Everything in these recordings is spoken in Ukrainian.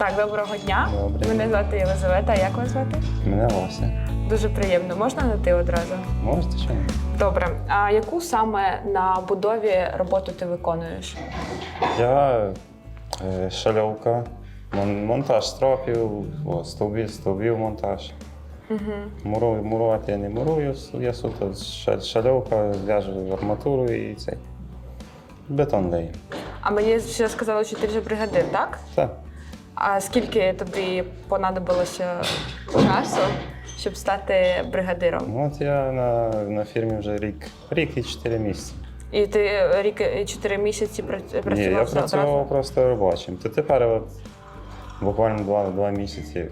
Так, доброго дня. Добре. Мене звати Єлизавета. А як вас звати? Мене Вася. Дуже приємно. Можна на ти одразу? Можете що? Добре. А яку саме на будові роботу ти виконуєш? Я е, шальовка, мон- монтаж стропів, о, стовбів, стовбів монтаж. Угу. Муру, мурувати я не мурую, я суто ша- шальовка, в'яжу арматуру і цей. Бетон лею. А мені ще сказали, що ти вже бригадир, так? Так. А скільки тобі понадобилося часу, щоб стати бригадиром? Ну, От я на, на фірмі вже рік, рік і чотири місяці. І ти рік і чотири місяці прац- Ні, працював я працював одразу? просто робочим. То тепер от буквально два, два місяці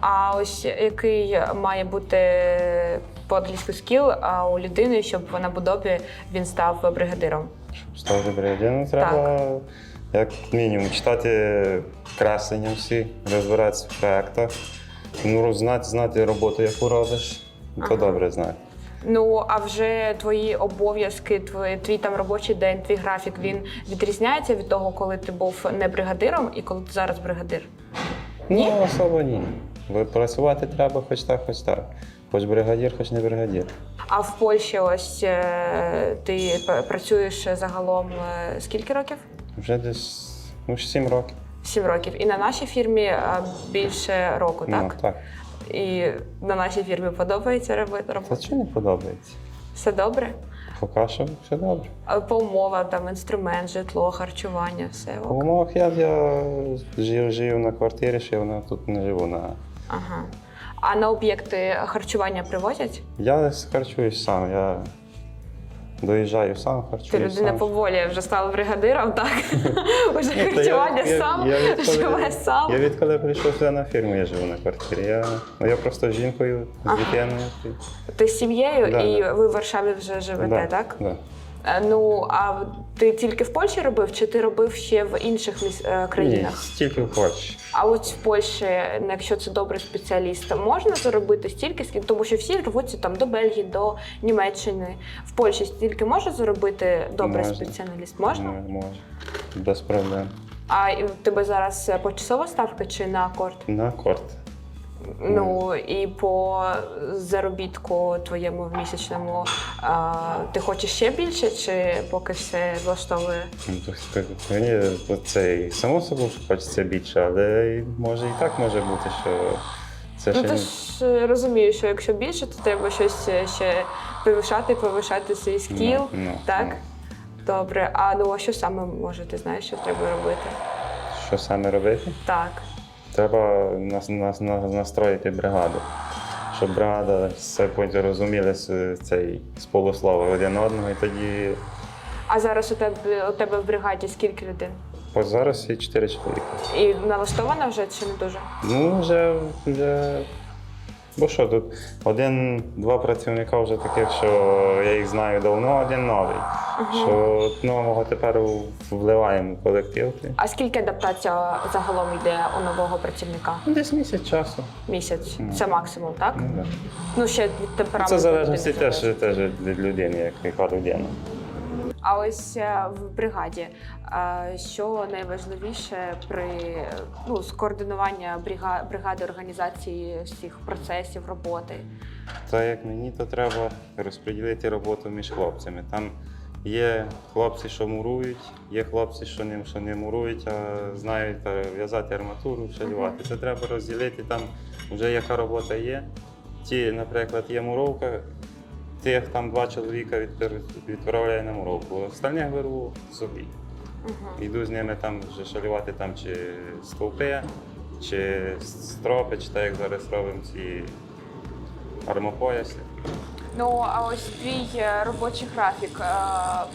А ось який має бути по-англійську скіл а у людини, щоб на будові він став бригадиром? Став бригадиром, треба як мінімум читати креслення всі, розбиратися в проєктах, ну, знати, знати роботу, яку робиш, то Ага. добре знати. Ну а вже твої обов'язки, твій, твій там робочий день, твій графік він відрізняється від того, коли ти був не бригадиром і коли ти зараз бригадир. Ні? Ну, особо ні. Працювати треба хоч так, хоч так. Хоч бригадір, хоч не бригадір. А в Польщі ось е, ти працюєш загалом е, скільки років? Вже десь ну, 7 років. Сім років. І на нашій фірмі е, більше року, так? Ну, так. І на нашій фірмі подобається робити Та роботу. що не подобається? Все добре? Поки що все добре. А По умовам, там інструмент, житло, харчування, все По ок. умовах я, я жив, жив на квартирі, ще вона тут не живу на. Ага. А на об'єкти харчування привозять? Я харчуюсь сам, я доїжджаю сам, Ти людина сам. поволі вже стала бригадиром, так? Уже харчування сам, живе сам. Я відколи прийшов сюди на фірму, я живу на квартирі. Я, ну, я просто з жінкою, з дитиною. Ти з сім'єю і ви в Варшаві вже живете, Да, так? Е, Ну а ти тільки в Польщі робив, чи ти робив ще в інших міс- е, Ні, країнах? тільки в Польщі. А ось в Польщі, ну, якщо це добрий спеціаліст, можна заробити стільки, скільки, тому що всі рвуться там до Бельгії, до Німеччини. В Польщі стільки може заробити добрий Можна. спеціаліст? Можна? Не можу. Без проблем. А в тебе зараз е, почасова ставка чи на акорд? На акорд. Ну і по заробітку твоєму в місячному а, ти хочеш ще більше, чи поки все влаштовує? Ну, Мені це і само собою що хочеться більше, але і може і так може бути, що це Ну ще ти ж е, розумієш, що якщо більше, то треба щось е, ще повишати, повишати свій скіл. Ну, ну, так? ну. Добре. А ну а що саме може, ти знаєш, що треба робити? Що саме робити? Так. Треба нас, нас, нас настроїти бригаду. Щоб бригада все потім розуміла с- цей полуслова один одного, і тоді А зараз у тебе у тебе в бригаді скільки людей? по зараз є чотири чоловіка. І налаштована вже чи не дуже? Ну, вже, вже. Бо що тут? Один-два працівника вже таких, що я їх знаю давно, один новий. Що нового тепер вливаємо в колектив. А скільки адаптація загалом йде у нового працівника? Ну, Десь місяць часу. Місяць. Ну. Це максимум, так? Ну, да. Ну ще від темпераменту. Це залежності теж, теж від людини, як яка людина. А ось е, в бригаді, е, що найважливіше при ну, скоординуванні брига- бригади організації всіх процесів роботи? Та як мені, то треба розподілити роботу між хлопцями. Там є хлопці, що мурують, є хлопці, що не, що не мурують, а знають е, в'язати арматуру, шалювати. Це треба розділити там вже яка робота є. Ті, наприклад, є муровка, тих там два чоловіка відпер- відправляю на муровку, остальних беру собі. Йду з ними там вже шалювати там чи стовпи, чи стропи, чи так як зараз робимо ці армопояси. Ну а ось твій е, робочий графік е,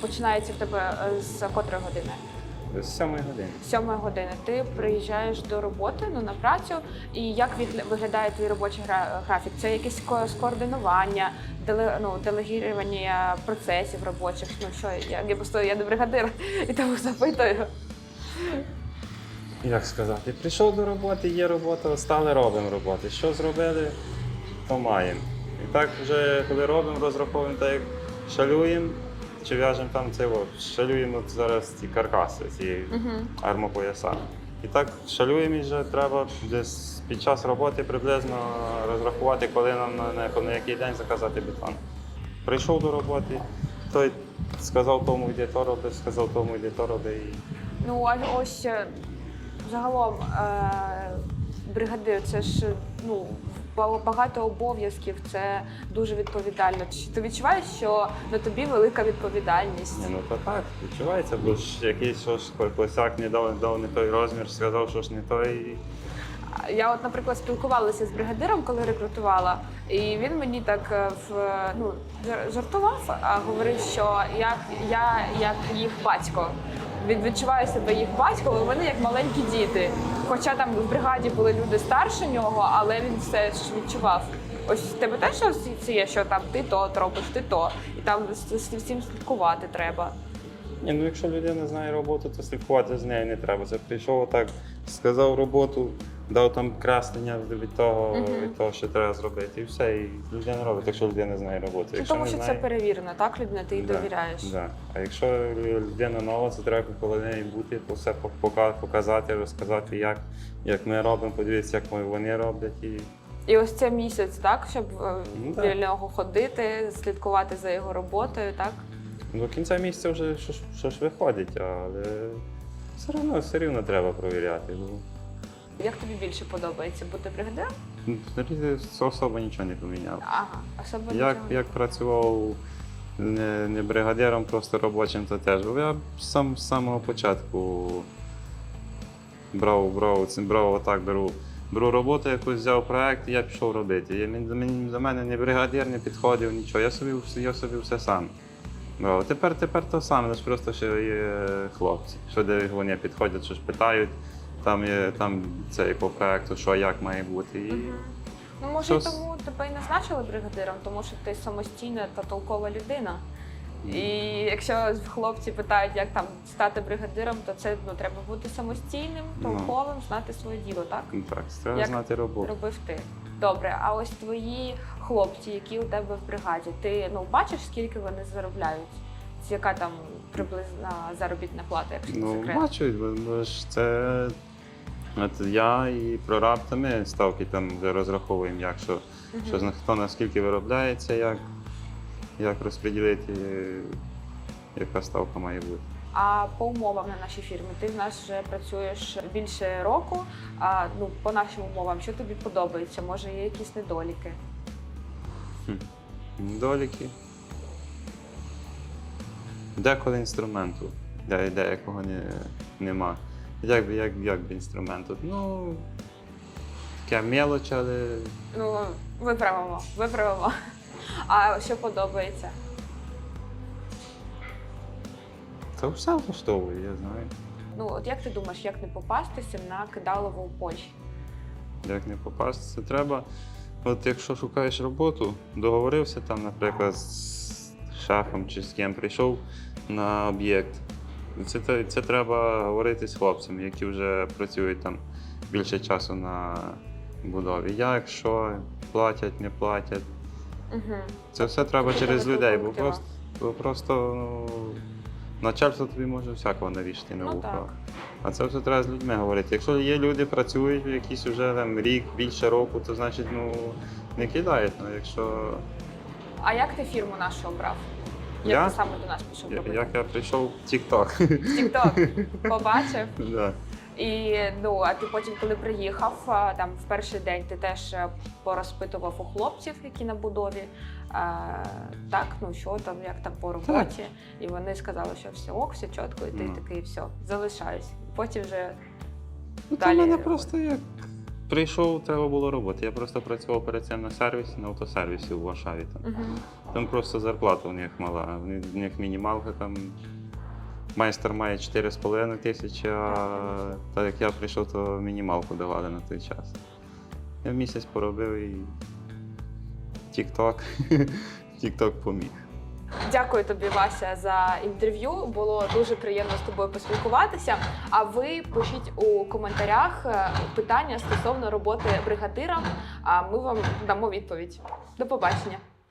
починається в тебе е, з котрої години? З 7 години. З сьомої години. Ти приїжджаєш до роботи, ну на працю. І як від, виглядає твій робочий гра- графік? Це якесь скоординування, деле, ну, делегірування процесів робочих. Ну що я, я просто я не бригадир і тому запитую. Як сказати, прийшов до роботи, є робота, стали робимо роботи. Що зробили, то маємо. І так вже коли робимо, розраховуємо так, як шалюємо, чи в'яжемо там це, шалюємо зараз ці каркаси, ці армопояса. І так шалюємо і вже треба десь під час роботи приблизно розрахувати, коли нам на, на, який день заказати бетон. Прийшов до роботи, той сказав тому, йди то роби, сказав тому, йди то роби. І Ну, а ось е, загалом е, бригадир, це ж ну, багато обов'язків, це дуже відповідально. Чи ти відчуваєш, що на тобі велика відповідальність? Ні, ну то так, відчувається, бо ж якийсь що ж косяк не дав, дав не той розмір, сказав, що ж не той. Я, от, наприклад, спілкувалася з бригадиром, коли рекрутувала, і він мені так е, в ну жартував, а говорив, що я, я як їх батько. Від- Відчуваю себе їх батьком, і вони як маленькі діти. Хоча там в бригаді були люди старше нього, але він все ж відчував. Ось тебе теж це є, що там ти то робиш, ти то, і там всім слідкувати треба. Ні, ну якщо людина знає роботу, то слідкувати з нею не треба. Це прийшов так, сказав роботу, дав там креслення від того, Мгм. від того, що треба зробити, і все. І людина робить, якщо людина знає роботу. Ну, Якщо тому не що знає, це перевірено, так, людина, ти їй Да, довіряєш. Да. А якщо людина нова, це треба коло неї бути, все пока- показати, розказати, як, як ми робимо, подивитися, як ми- вони роблять. І... І ось це місяць, так, щоб е, Ну, біля нього ходити, слідкувати за його роботою, так? До кінця місяця вже що, ж- виходить, але все одно, все рівно треба провіряти. Ну, Як тобі більше подобається бути бригадиром? особо нічого не поміняв. Ага, особливо. Як, як працював не, не бригадиром, просто робочим, то теж. Бо я сам з самого початку брав, брав, це- брав отак, беру. Беру роботу, якусь взяв проект, і я пішов робити. Я, мені, до мене не бригадир не підходив, нічого. Я собі, я собі все сам. брав. Тепер, тепер то саме, просто що є хлопці. Що де вони підходять, що ж питають. Там є там це по проекту, що як має бути. І... Мгм. Ну, може, Щось- тому тебе і назначили бригадиром, тому що ти самостійна та толкова людина. І якщо хлопці питають, як там стати бригадиром, то це ну, треба бути самостійним, Ну. толковим, знати своє діло, так? Ну, Так, треба Як знати роботу. Робив ти. Добре, а ось твої хлопці, які у тебе в бригаді, ти ну бачиш, скільки вони заробляють? Яка там приблизна заробітна плата, якщо не Ну, секрет? бачу, бо ж це. От я і прораб, то ми ставки там вже розраховуємо, як що, що хто наскільки виробляється, як, як розподілити, яка ставка має бути. А по умовам на нашій фірмі ти в нас вже працюєш більше року. А ну по нашим умовам, що тобі подобається? Може, є якісь недоліки? Недоліки. Деколи інструменту, де, деякого не, нема. Як, би- як, як би інструменту? Ну, таке мелоч, але Ну виправимо, виправимо. А що подобається? це все влаштовує, я знаю. Ну от як ти думаєш, як не попастися на кидалово у Польщі? Як не попасти, це треба. От якщо шукаєш роботу, договорився там, наприклад, з шефом чи з ким прийшов на об'єкт. Це, це треба говорити з хлопцями, які вже працюють там більше часу на будові. Як, що, платять, не платять. Угу. Це все треба Тобто через людей, бо просто, бо просто ну, начальство тобі може всякого навішати на Ну, вухо. так. А це все треба з людьми говорити. Якщо є люди, працюють якісь вже там рік, більше року, то значить ну не кидають. Ну, якщо А як ти фірму нашу обрав? Як Я? ти саме до нас пішов я- робити? як я прийшов в TikTok. TikTok побачив. да. І ну, а ти потім, коли приїхав, а, там в перший день ти теж е, порозпитував у хлопців, які на будові. А, так, ну що там, як там по роботі. І вони сказали, що все ок, все чітко, і ти Ну. такий все, залишаюсь. Потім вже Ну, Далі в мене робота. просто як прийшов, треба було роботи. Я просто працював перед цим на сервісі, на автосервісі у Варшаві. Там. угу. Там просто зарплата у них мала. У них мінімалка там. Майстер має 4,5 тисячі, а так як я прийшов, то мінімалку давали на той час. Я місяць поробив і TikTok. TikTok поміг. Дякую тобі, Вася, за інтерв'ю. Було дуже приємно з тобою поспілкуватися. А ви пишіть у коментарях е, питання стосовно роботи бригадира. А ми вам дамо відповідь. До побачення.